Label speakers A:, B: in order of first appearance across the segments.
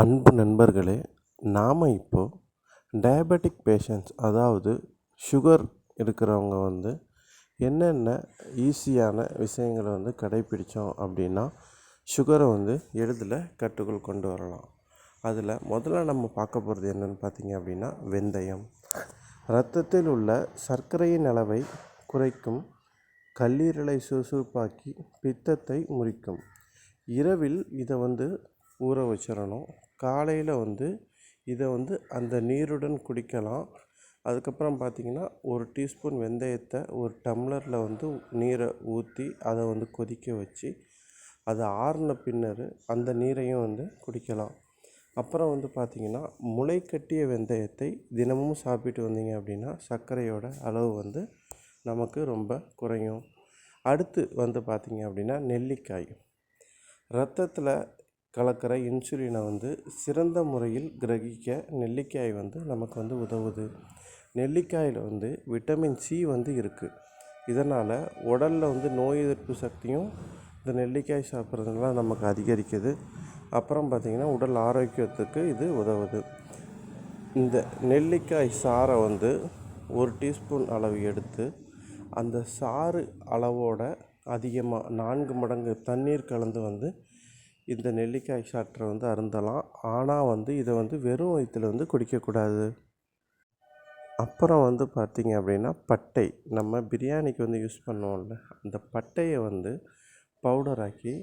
A: அன்பு நண்பர்களே நாம் இப்போது டயபெட்டிக் பேஷண்ட்ஸ் அதாவது சுகர் இருக்கிறவங்க வந்து என்னென்ன ஈஸியான விஷயங்களை வந்து கடைப்பிடித்தோம் அப்படின்னா சுகரை வந்து எளிதில் கட்டுக்குள் கொண்டு வரலாம். அதில் முதல்ல நம்ம பார்க்க போகிறது என்னென்னு பார்த்தீங்க அப்படின்னா வெந்தயம். ரத்தத்தில் உள்ள சர்க்கரையின் அளவை குறைக்கும் கல்லீரலை சுறுசுறுப்பாக்கி பித்தத்தை முறிக்கும். இரவில் இதை வந்து ஊற வச்சிடணும். காலையில் வந்து இதை வந்து அந்த நீருடன் குடிக்கலாம். அதுக்கப்புறம் பார்த்திங்கன்னா ஒரு டீஸ்பூன் வெந்தயத்தை ஒரு டம்ளரில் வந்து நீரை ஊற்றி அதை வந்து கொதிக்க வச்சு அது ஆறின பின்னர் அந்த நீரையும் வந்து குடிக்கலாம். அப்புறம் வந்து பார்த்திங்கன்னா முளை கட்டிய வெந்தயத்தை தினமும் சாப்பிட்டு வந்தீங்க அப்படின்னா சர்க்கரையோட அளவு வந்து நமக்கு ரொம்ப குறையும். அடுத்து வந்து பார்த்திங்க அப்படின்னா நெல்லிக்காய். ரத்தத்தில் கலக்கிற இன்சுலினை வந்து சிறந்த முறையில் கிரகிக்க நெல்லிக்காய் வந்து நமக்கு வந்து உதவுது. நெல்லிக்காயில் வந்து விட்டமின் சி வந்து இருக்குது இதனால் உடலில் வந்து நோய் எதிர்ப்பு சக்தியும் இந்த நெல்லிக்காய் சாப்பிட்றதுனால நமக்கு அதிகரிக்குது. அப்புறம் பார்த்திங்கன்னா உடல் ஆரோக்கியத்துக்கு இது உதவுது. இந்த நெல்லிக்காய் சாறை வந்து ஒரு டீஸ்பூன் அளவு எடுத்து அந்த சாறு அளவோட அதிகமாக நான்கு மடங்கு தண்ணீர் கலந்து வந்து இந்த நெல்லிக்காய் சாற்றை வந்து அருந்தலாம். ஆனால் வந்து இதை வந்து வெறும் வயிற்றில் வந்து குடிக்கக்கூடாது. அப்புறம் வந்து பார்த்திங்க அப்படின்னா பட்டை. நம்ம பிரியாணிக்கு வந்து யூஸ் பண்ணுவோம்ல அந்த பட்டையை வந்து பவுடராக்கி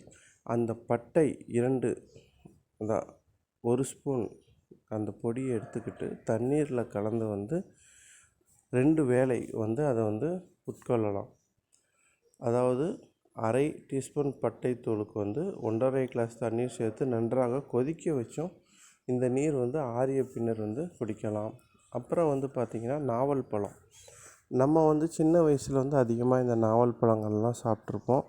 A: அந்த பட்டை இரண்டு தான் ஒரு ஸ்பூன் அந்த பொடியை எடுத்துக்கிட்டு தண்ணீரில் கலந்து வந்து ரெண்டு வேளை வந்து அதை வந்து உட்கொள்ளலாம். அதாவது அரை டீஸ்பூன் பட்டை தூளுக்கு வந்து ஒன்றரை கிளாஸ் தண்ணீர் சேர்த்து நன்றாக கொதிக்க வச்சோம் இந்த நீர் வந்து ஆறிய பின்னர் வந்து குடிக்கலாம். அப்புறம் வந்து பார்த்திங்கன்னா நாவல் பழம். நம்ம வந்து சின்ன வயசில் வந்து அதிகமாக இந்த நாவல் பழங்கள்லாம் சாப்பிட்ருப்போம்.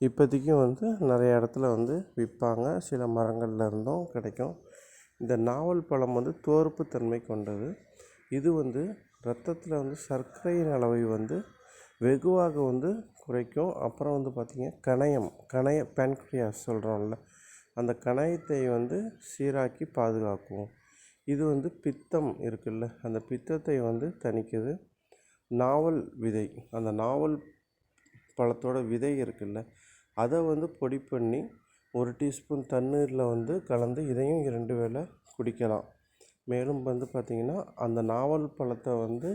A: இப்போதைக்கும் வந்து நிறைய இடத்துல வந்து விற்பாங்க. சில மரங்களில் இருந்தும் கிடைக்கும். இந்த நாவல் பழம் வந்து தோர்ப்பு தன்மை கொண்டது. இது வந்து ரத்தத்தில் வந்து சர்க்கரையின் அளவை வந்து வெகுவாக வந்து குறைக்கும். அப்புறம் வந்து பார்த்திங்க கணையம் கணைய பேன்க்ரியாஸ் சொல்கிறோம்ல அந்த கணையத்தை வந்து சீராக்கி பாதுகாக்கும். இது வந்து பித்தம் இருக்குல்ல அந்த பித்தத்தை வந்து தணிக்குது. நாவல் விதை அந்த நாவல் பழத்தோட விதை இருக்குல்ல அதை வந்து பொடி பண்ணி ஒரு டீஸ்பூன் தண்ணீரில் வந்து கலந்து இதையும் இரண்டு வேளை குடிக்கலாம். மேலும் வந்து பார்த்திங்கன்னா அந்த நாவல் பழத்தை வந்து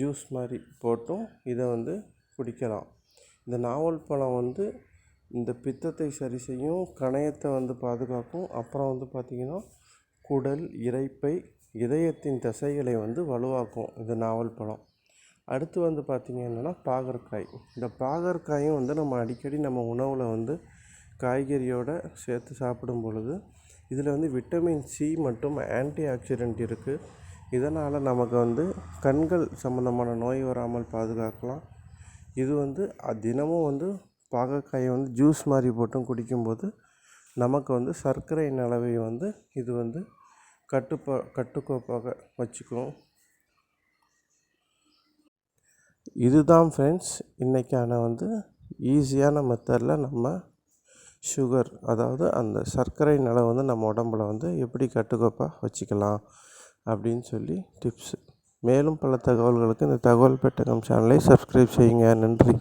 A: ஜூஸ் மாதிரி போட்டும் இதை வந்து குடிக்கலாம். இந்த நாவல் பழம் வந்து இந்த பித்தத்தை சரி செய்யும் கணையத்தை வந்து பாதுகாக்கும். அப்புறம் வந்து பார்த்திங்கன்னா குடல் இரைப்பை இதயத்தின் தசைகளை வந்து வலுவாக்கும் இந்த நாவல் பழம். அடுத்து வந்து பார்த்திங்க என்னென்னா பாகற்காய். இந்த பாகற்காயும் வந்து நம்ம அடிக்கடி நம்ம உணவில் வந்து காய்கறியோடு சேர்த்து சாப்பிடும் பொழுது இதில் வந்து விட்டமின் சி மற்றும் ஆன்டி ஆக்சிடென்ட் இருக்குது இதனால் நமக்கு வந்து கண்கள் சம்மந்தமான நோய் வராமல் பாதுகாக்கலாம். இது வந்து தினமும் வந்து பாகற்காயை வந்து ஜூஸ் மாதிரி போட்டும் குடிக்கும்போது நமக்கு வந்து சர்க்கரையின் அளவை வந்து இது வந்து கட்டுப்பா கட்டுக்கோப்பாக வச்சுக்கும். இதுதான் ஃப்ரெண்ட்ஸ் இன்றைக்கான வந்து ஈஸியான மெத்தடில் நம்ம சுகர் அதாவது அந்த சர்க்கரை நிலை வந்து நம்ம உடம்புல வந்து எப்படி கட்டுக்கோப்பாக வச்சுக்கலாம். அப்படின்னு சொல்லி டிப்ஸு மேலும் பல தகவல்களுக்கு இந்த தகவல் பெட்டகம் சேனலை சப்ஸ்கிரைப் செய்யுங்க. நன்றி.